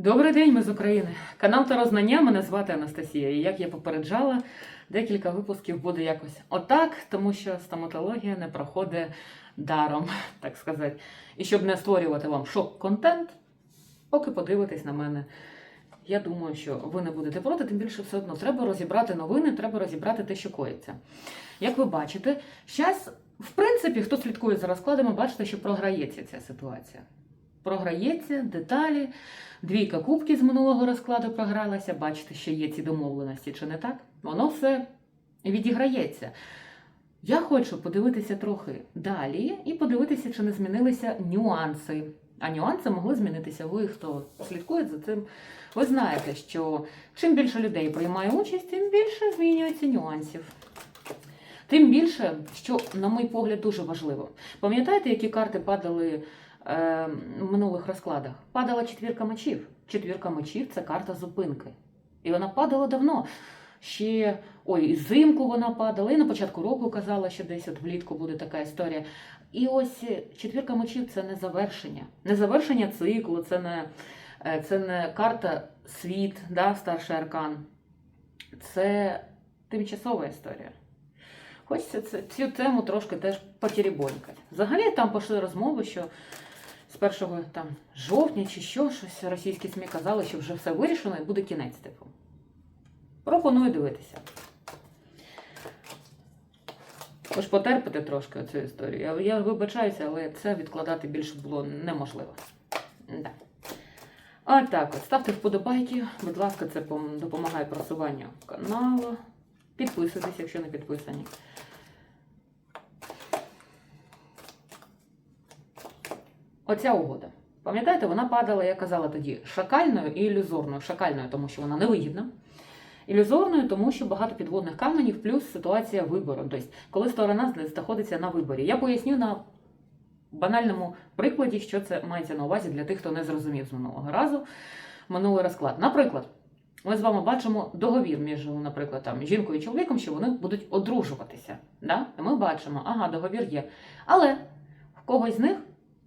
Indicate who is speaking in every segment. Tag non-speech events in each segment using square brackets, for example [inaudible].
Speaker 1: Добрий день, ми з України. Канал Тарознання, мене звати Анастасія. І як я попереджала, декілька випусків буде якось отак, тому що стоматологія не проходить даром, [laughs] так сказати. І щоб не створювати вам шок-контент, поки подивитесь на мене. Я думаю, що ви не будете проти, тим більше все одно треба розібрати новини, треба розібрати те, що коїться. Як ви бачите, зараз, в принципі, хто слідкує за розкладами, бачите, що програється ця ситуація. Програється деталі. Двійка кубків з минулого розкладу програлася. Бачите, що є ці домовленості, чи не так? Воно все відіграється. Я хочу подивитися трохи далі і подивитися, чи не змінилися нюанси. А нюанси могли змінитися. Ви, хто слідкує за цим, ви знаєте, що чим більше людей приймає участь, тим більше змінюється нюансів. Тим більше, що, на мій погляд, дуже важливо. Пам'ятаєте, які карти падали е, минулих розкладах? Падала четвірка мечів. Четвірка мечів це карта зупинки. І вона падала давно. Ще ой, і взимку вона падала, і на початку року казала, що десь от влітку буде така історія. І ось четвірка мечів це не завершення. Не завершення циклу, це не, е, це не карта світ, да, старший аркан. Це тимчасова історія. Хочеться цю тему трошки теж потірібонькати. Взагалі там пішли розмови, що з 1 там, жовтня чи що, щось російські СМІ казали, що вже все вирішено і буде кінець типу. Пропоную дивитися. Ви ж потерпите трошки цю історію. Я, вибачаюся, але це відкладати більше було неможливо. Да. Отак от. Ставте вподобайки. Будь ласка, це допомагає просуванню каналу. Підписуйтесь, якщо не підписані. Оця угода. Пам'ятаєте, вона падала, я казала тоді, шакальною і ілюзорною. Шакальною, тому що вона невигідна. Ілюзорною, тому що багато підводних каменів, плюс ситуація вибору. Тобто, коли сторона знаходиться на виборі. Я поясню на банальному прикладі, що це мається на увазі для тих, хто не зрозумів з минулого разу минулий розклад. Наприклад, ми з вами бачимо договір між, наприклад, там, жінкою і чоловіком, що вони будуть одружуватися. Да? І ми бачимо, ага, договір є. Але в когось з них,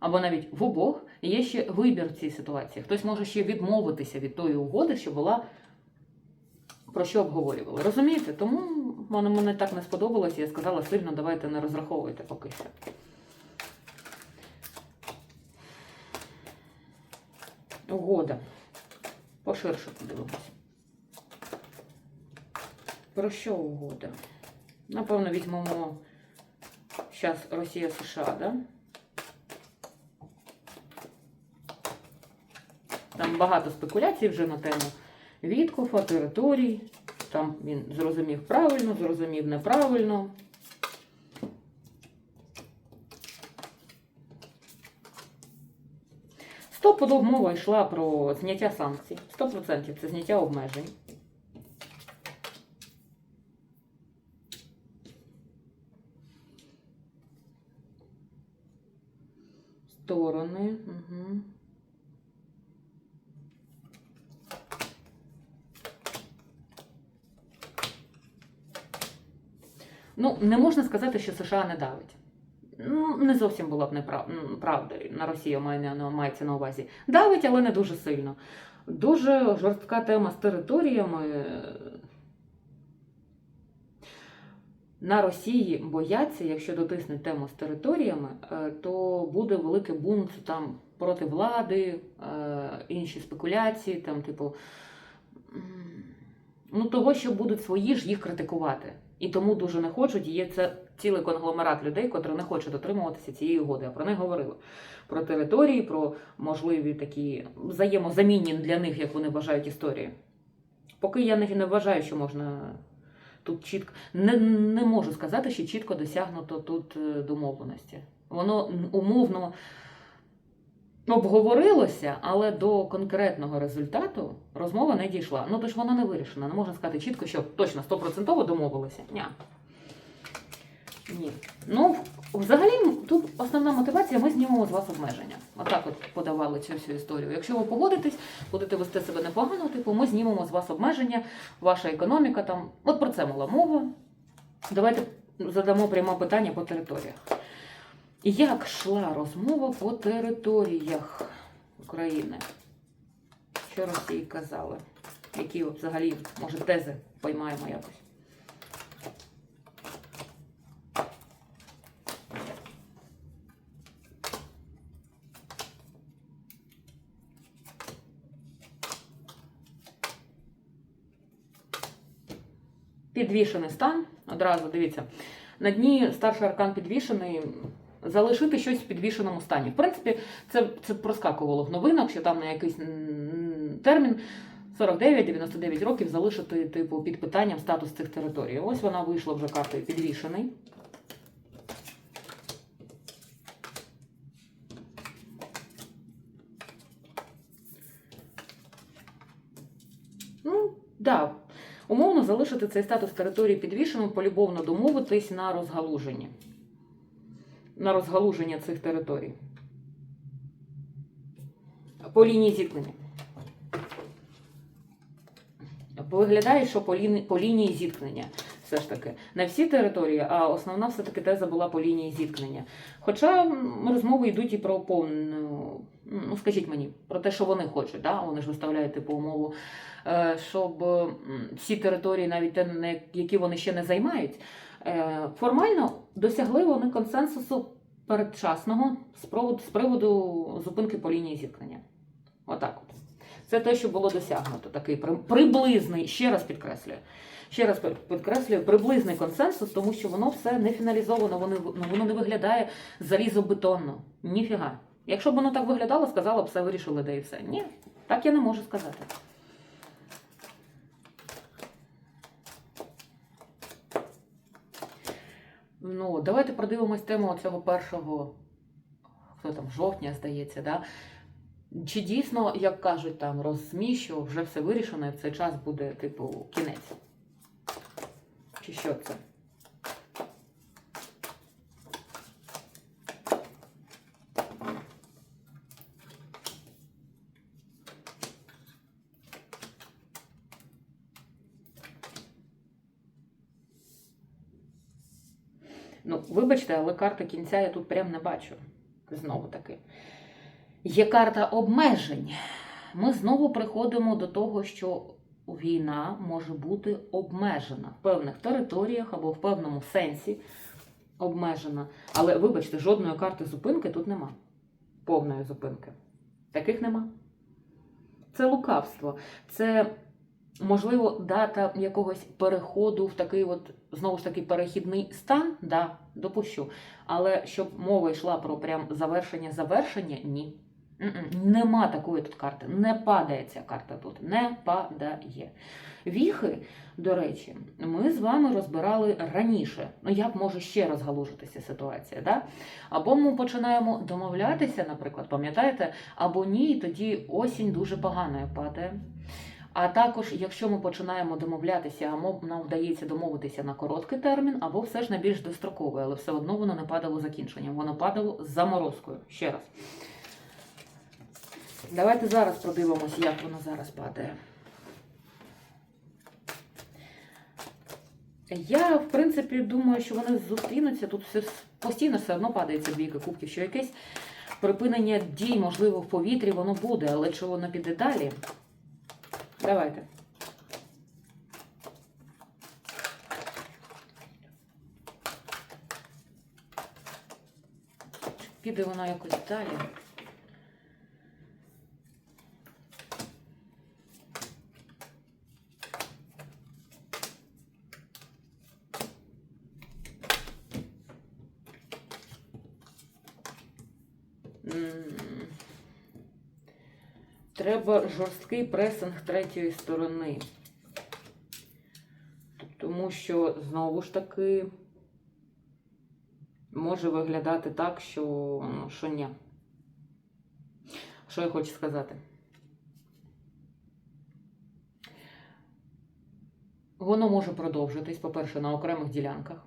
Speaker 1: або навіть в обох, є ще вибір в цій ситуації. Хтось може ще відмовитися від тої угоди, що була про що обговорювали. Розумієте? Тому воно мені так не сподобалось, я сказала сильно, давайте не розраховуйте поки що. Угода. Поширше подивимось. Про що угода? Напевно, візьмемо зараз Росія США, да? Там багато спекуляцій вже на тему Віткофа, територій. Там він зрозумів правильно, зрозумів неправильно. Стопудов мова йшла про зняття санкцій. 100% це зняття обмежень. Сторони. Угу. Ну, не можна сказати, що США не давить. Ну, не зовсім була б неправ... м, правда. На Росію мається на увазі. Давить, але не дуже сильно. Дуже жорстка тема з територіями. На Росії бояться, якщо дотиснуть тему з територіями, е, то буде великий бунт там проти влади, е, інші спекуляції, там, типу, ну, того, що будуть свої ж їх критикувати. І тому дуже не хочуть. Є це цілий конгломерат людей, котрі не хочуть дотримуватися цієї угоди. Я про них говорила. Про території, про можливі такі взаємозамінні для них, як вони вважають історії. Поки я не, вважаю, що можна тут чітко. Не, не можу сказати, що чітко досягнуто тут е, домовленості. Воно умовно обговорилося, але до конкретного результату розмова не дійшла. Ну, тож вона не вирішена. Не можна сказати чітко, що точно 100% домовилися. Ні. Ні. Ну, взагалі, тут основна мотивація, ми знімемо з вас обмеження. Отак от подавали цю всю історію. Якщо ви погодитесь, будете вести себе непогано, типу, ми знімемо з вас обмеження, ваша економіка там. От про це мала мова. Давайте задамо пряме питання по територіях. Як йшла розмова по територіях України? Що Росії казали? Які взагалі, може, тези поймаємо якось. Підвішений стан. Одразу дивіться. На дні старший аркан підвішений. Залишити щось в підвішеному стані. В принципі, це, це проскакувало в новинах, що там на якийсь термін 49-99 років залишити типу під питанням статус цих територій. Ось вона вийшла вже картою підвішений. Ну, да. Умовно залишити цей статус території підвішеним, полюбовно домовитись на розгалуженні. На розгалуження цих територій. По лінії зіткнення. Виглядає, що по лінії, по лінії зіткнення. Все ж таки, не всі території, а основна все-таки теза була по лінії зіткнення. Хоча розмови йдуть і про повну, ну скажіть мені, про те, що вони хочуть. Да? Вони ж виставляють типу умову, е, щоб всі території, навіть те, які вони ще не займають, формально досягли вони консенсусу передчасного з приводу, зупинки по лінії зіткнення. Отак от. Це те, що було досягнуто. Такий при- приблизний, ще раз підкреслюю. Ще раз підкреслюю, приблизний консенсус, тому що воно все не фіналізовано, воно, ну, воно не виглядає залізобетонно. Ніфіга. Якщо б воно так виглядало, сказала б, все вирішили, де і все. Ні, так я не можу сказати. Ну, давайте продивимось тему цього першого, хто там, жовтня, здається, да? Чи дійсно, як кажуть там, розсмі, що вже все вирішено, і в цей час буде, типу, кінець? Чи що це? Ну, вибачте, але карти кінця я тут прям не бачу. Знову таки. Є карта обмежень. Ми знову приходимо до того, що війна може бути обмежена в певних територіях або в певному сенсі обмежена. Але вибачте, жодної карти зупинки тут нема. Повної зупинки. Таких нема. Це лукавство. Це, можливо, дата якогось переходу в такий от, знову ж таки, перехідний стан, да, допущу. Але щоб мова йшла про прям завершення завершення, ні. Нема такої тут карти. Не падає ця карта тут. Не падає. Віхи, до речі, ми з вами розбирали раніше. Ну, як може ще розгалужитися ситуація? Да? Або ми починаємо домовлятися, наприклад, пам'ятаєте, або ні, і тоді осінь дуже поганою падає. А також, якщо ми починаємо домовлятися, а нам вдається домовитися на короткий термін, або все ж на більш достроковий, але все одно воно не падало закінченням, воно падало з заморозкою. Ще раз. Давайте зараз подивимось, як воно зараз падає. Я, в принципі, думаю, що вони зустрінуться. Тут все постійно все одно падається двійка кубків, що якесь припинення дій, можливо, в повітрі воно буде, але чи воно піде далі? Давайте. Піде воно якось далі. М. Треба жорсткий пресинг третьої сторони. Тому що, знову ж таки, може виглядати так, що, ну, що ні. Що я хочу сказати? Воно може продовжитись, по-перше, на окремих ділянках.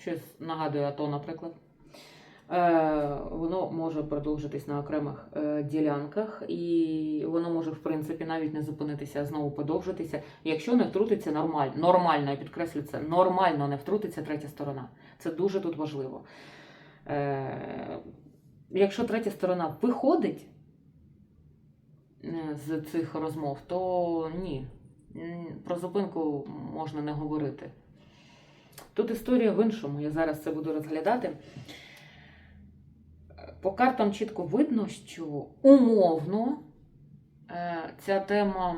Speaker 1: Щось нагадує АТО, наприклад. Е, Воно може продовжитись на окремих е, ділянках, і воно може, в принципі, навіть не зупинитися, а знову подовжитися, якщо не втрутиться нормально. Нормально, я підкреслю це, нормально не втрутиться третя сторона. Це дуже тут важливо. Е, Якщо третя сторона виходить, з цих розмов, то ні. Про зупинку можна не говорити. Тут історія в іншому, я зараз це буду розглядати. По картам чітко видно, що умовно е, ця тема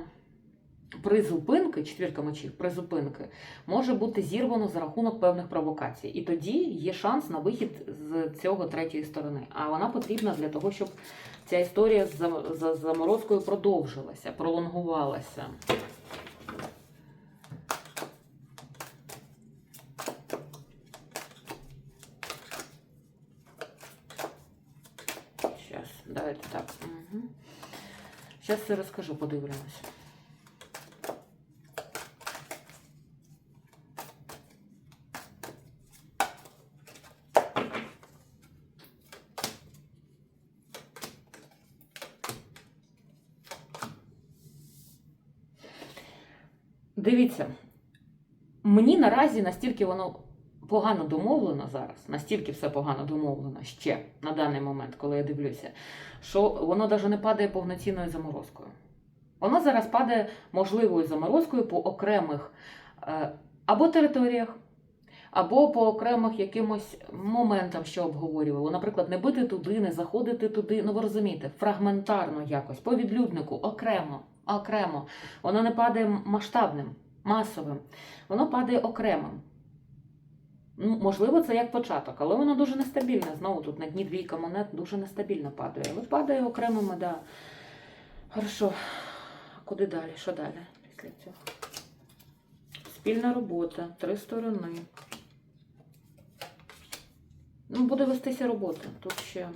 Speaker 1: призупинки, четвірка мечів, призупинки, може бути зірвано за рахунок певних провокацій. І тоді є шанс на вихід з цього третьої сторони. А вона потрібна для того, щоб ця історія з заморозкою продовжилася, пролонгувалася. Сейчас, давайте так. Угу. Все розкажу, подивимось. Дивіться, мені наразі настільки воно погано домовлено зараз, настільки все погано домовлено ще на даний момент, коли я дивлюся, що воно навіть не падає повноцінною заморозкою. Воно зараз падає можливою заморозкою по окремих е, або територіях, або по окремих якимось моментам, що обговорювали. Наприклад, не бити туди, не заходити туди. Ну ви розумієте, фрагментарно якось, по відлюднику, окремо, окремо. Воно не падає масштабним, масовим, воно падає окремим. Ну, можливо, це як початок, але воно дуже нестабільне. Знову тут на дні двійка монет дуже нестабільно падає. Але падає окремими, да. Хорошо. Куди далі? Що далі після цього? Спільна робота, три сторони. Ну, буде вестися робота. Тут ще.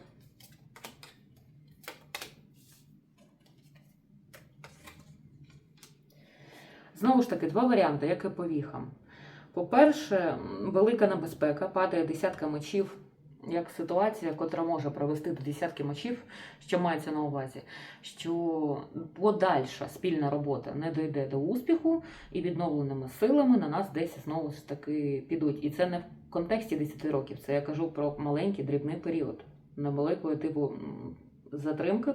Speaker 1: Знову ж таки, два варіанти, як і по віхам. По-перше, велика небезпека, падає десятка мечів, як ситуація, котра може привести до десятки мечів, що мається на увазі, що подальша спільна робота не дойде до успіху, і відновленими силами на нас десь знову ж таки підуть. І це не в контексті 10 років, це я кажу про маленький дрібний період, невеликої типу затримки,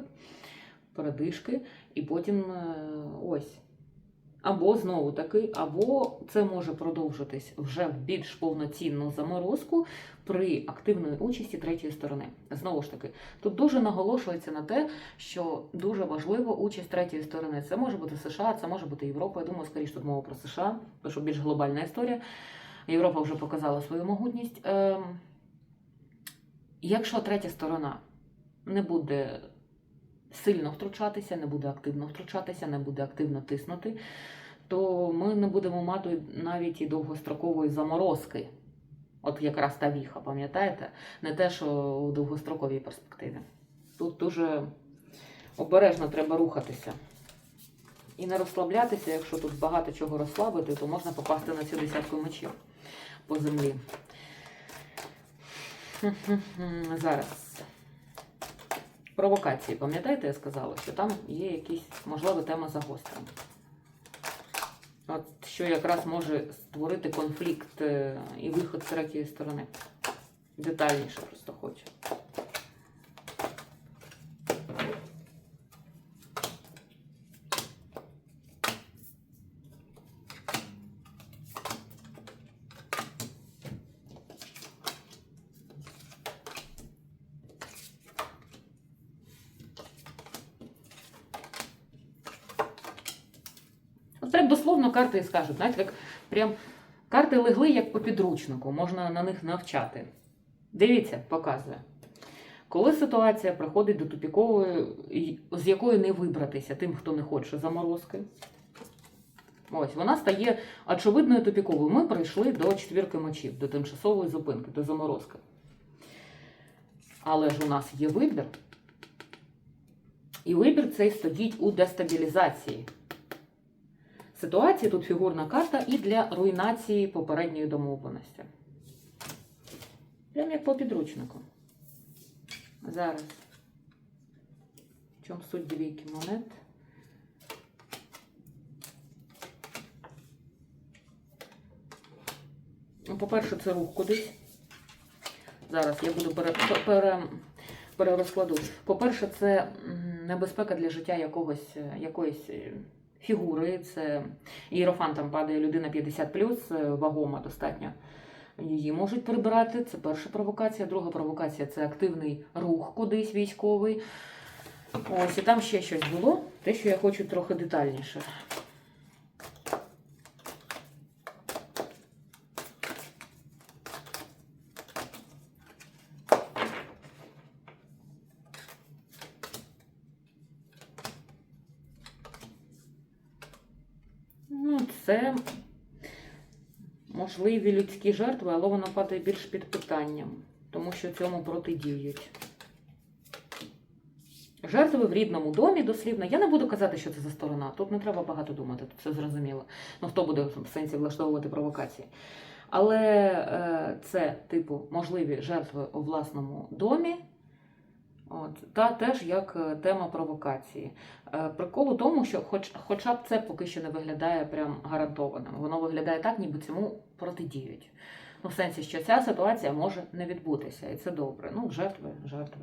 Speaker 1: передишки, і потім е, ось. Або знову таки, або це може продовжитись вже в більш повноцінну заморозку при активної участі третьої сторони. Знову ж таки, тут дуже наголошується на те, що дуже важлива участь третьої сторони. Це може бути США, це може бути Європа. Я думаю, скоріше тут мова про США, тому що більш глобальна історія. Європа вже показала свою могутність. Ем, Якщо третя сторона не буде сильно втручатися, не буде активно втручатися, не буде активно тиснути, то ми не будемо мати навіть і довгострокової заморозки. От якраз та віха, пам'ятаєте? Не те, що у довгостроковій перспективі. Тут дуже обережно треба рухатися. І не розслаблятися, якщо тут багато чого розслабити, то можна попасти на цю десятку мечів по землі. Зараз. Провокації, пам'ятаєте, я сказала, що там є якісь, можливо, тема загострення. От що якраз може створити конфлікт е, і виход з третьої сторони. Детальніше просто хочу. От прям дословно карти і скажуть, знаєте, як прям карти легли як по підручнику, можна на них навчати. Дивіться, показує. Коли ситуація приходить до тупікової, з якої не вибратися тим, хто не хоче заморозки. Ось, вона стає очевидною тупіковою. Ми прийшли до четвірки мочів, до тимчасової зупинки, до заморозки. Але ж у нас є вибір. І вибір цей стоїть у дестабілізації. Ситуація тут фігурна карта і для руйнації попередньої домовленості. Прям як по підручнику. Зараз. В чому суть двійки монет? Ну, По-перше, це рух кудись. Зараз я буду пере, пере, перерозкладу. По-перше, це небезпека для життя якогось, якоїсь фігури. Це іерофантом падає людина 50 е, вагома достатньо. Її можуть прибирати. Це перша провокація. Друга провокація це активний рух кудись військовий. Ось, і там ще щось було, те, що я хочу трохи детальніше. Ну, це можливі людські жертви, але воно падає більш під питанням, тому що цьому протидіють. Жертви в рідному домі, дослівно. Я не буду казати, що це за сторона. Тут не треба багато думати, тут все зрозуміло. Ну, хто буде в сенсі влаштовувати провокації. Але е, це, типу, можливі жертви у власному домі. От, та теж як е, тема провокації. Е, Прикол у тому, що хоч, хоча б це поки що не виглядає прям гарантованим. Воно виглядає так, ніби цьому протидіють. Ну, в сенсі, що ця ситуація може не відбутися, і це добре. Ну, жертви, жертви.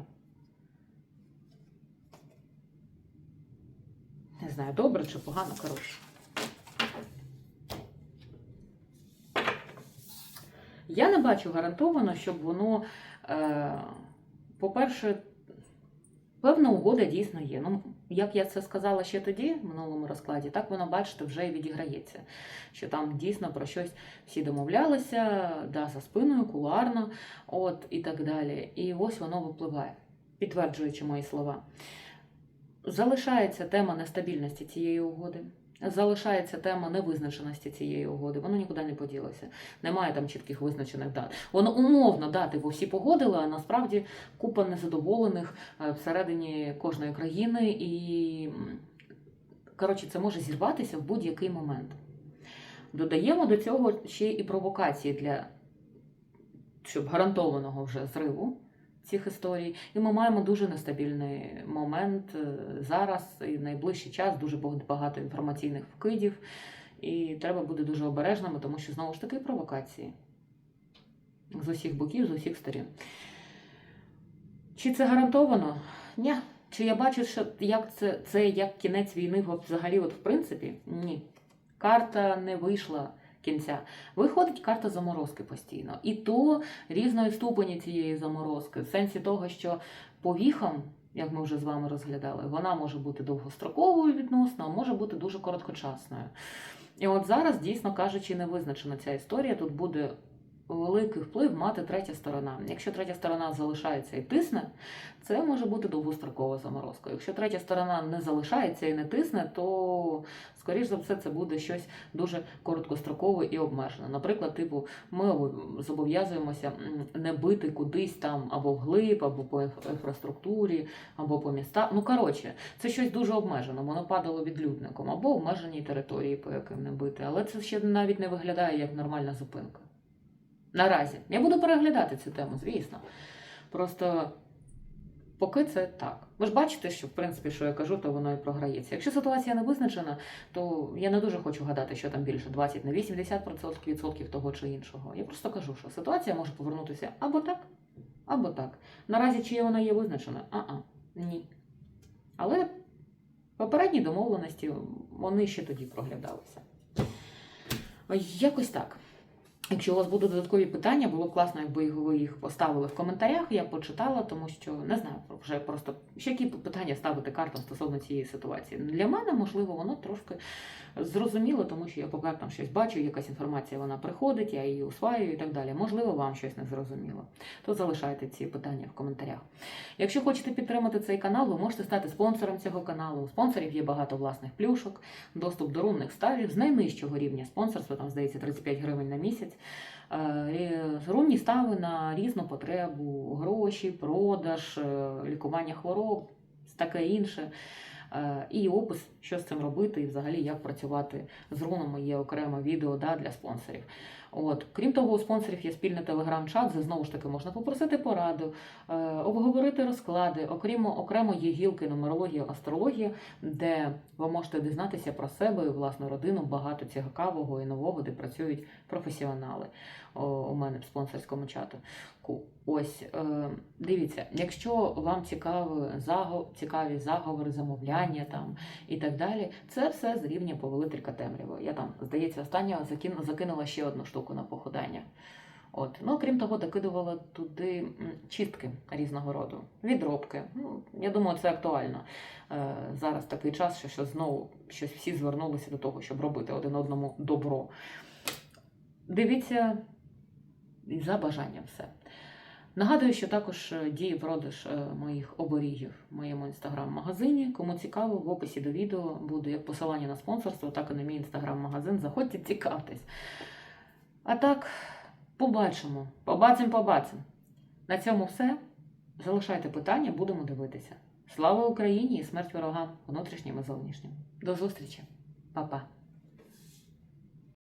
Speaker 1: Не знаю, добре чи погано, коротше. Я не бачу гарантовано, щоб воно, е, по-перше, певна угода дійсно є. Ну, як я це сказала ще тоді, в минулому розкладі, так воно, бачите, вже і відіграється. Що там дійсно про щось всі домовлялися, да, за спиною, кулуарно, от і так далі. І ось воно випливає, підтверджуючи мої слова. Залишається тема нестабільності цієї угоди. Залишається тема невизначеності цієї угоди, воно нікуди не поділося. Немає там чітких визначених дат. Воно умовно дати, бо всі погодили, а насправді купа незадоволених е, всередині кожної країни, і коротше, це може зірватися в будь-який момент. Додаємо до цього ще і провокації для щоб гарантованого вже зриву цих історій. І ми маємо дуже нестабільний момент е, зараз і в найближчий час дуже багато інформаційних вкидів. І треба бути дуже обережними, тому що знову ж таки провокації з усіх боків, з усіх сторін. Чи це гарантовано? Ні. Чи я бачу, що як це, це як кінець війни взагалі, от в принципі? Ні. Карта не вийшла кінця. Виходить карта заморозки постійно. І то різної ступені цієї заморозки, в сенсі того, що по віхам, як ми вже з вами розглядали, вона може бути довгостроковою відносно, а може бути дуже короткочасною. І от зараз, дійсно кажучи, не визначена ця історія. Тут буде великий вплив мати третя сторона. Якщо третя сторона залишається і тисне, це може бути довгострокова заморозка. Якщо третя сторона не залишається і не тисне, то, скоріш за все, це буде щось дуже короткострокове і обмежене. Наприклад, типу, ми зобов'язуємося не бити кудись там або вглиб, або по інфраструктурі, або по містах. Ну, коротше, це щось дуже обмежено. Воно падало відлюдником або обмеженій території, по яким не бити. Але це ще навіть не виглядає як нормальна зупинка. Наразі. Я буду переглядати цю тему, звісно. Просто поки це так. Ви ж бачите, що в принципі, що я кажу, то воно і програється. Якщо ситуація не визначена, то я не дуже хочу гадати, що там більше 20 на 80% відсотків того чи іншого. Я просто кажу, що ситуація може повернутися або так, або так. Наразі чи вона є визначена? А-а, ні. Але попередні домовленості вони ще тоді проглядалися. Якось так. Якщо у вас будуть додаткові питання, було б класно, якби ви їх поставили в коментарях. Я почитала, тому що не знаю, вже просто ще які питання ставити картам стосовно цієї ситуації. Для мене, можливо, воно трошки зрозуміло, тому що я по картам щось бачу, якась інформація вона приходить, я її усваюю і так далі. Можливо, вам щось не зрозуміло. То залишайте ці питання в коментарях. Якщо хочете підтримати цей канал, ви можете стати спонсором цього каналу. У спонсорів є багато власних плюшок, доступ до рунних ставів з найнижчого рівня спонсорства, там здається 35 гривень на місяць. Е, Рунні стави на різну потребу, гроші, продаж, е, лікування хвороб, таке інше. Е, І опис, що з цим робити, і взагалі як працювати з рунами, є окреме відео да, для спонсорів. От. Крім того, у спонсорів є спільний телеграм-чат, де знову ж таки можна попросити пораду, е, обговорити розклади. Окремо, окремо є гілки нумерологія, астрологія, де ви можете дізнатися про себе і власну родину, багато цікавого і нового, де працюють професіонали О, у мене в спонсорському чату. Ось, е, дивіться, якщо вам цікаві, заго, цікаві заговори, замовляння там і так далі, це все з рівня повелителька темряви. Я там, здається, останнього закинула ще одну штуку на похудання. От. Ну, крім того, докидувала туди чистки різного роду, відробки. Ну, я думаю, це актуально. Е, зараз такий час, що, що знову щось всі звернулися до того, щоб робити один одному добро. Дивіться за бажанням все. Нагадую, що також е, діє продаж е, моїх оберігів в моєму інстаграм-магазині. Кому цікаво, в описі до відео буде як посилання на спонсорство, так і на мій інстаграм-магазин. Заходьте, цікавтесь. А так, побачимо. Побачимо, побачимо. На цьому все. Залишайте питання, будемо дивитися. Слава Україні і смерть ворогам, внутрішнім і зовнішнім. До зустрічі, Па-па.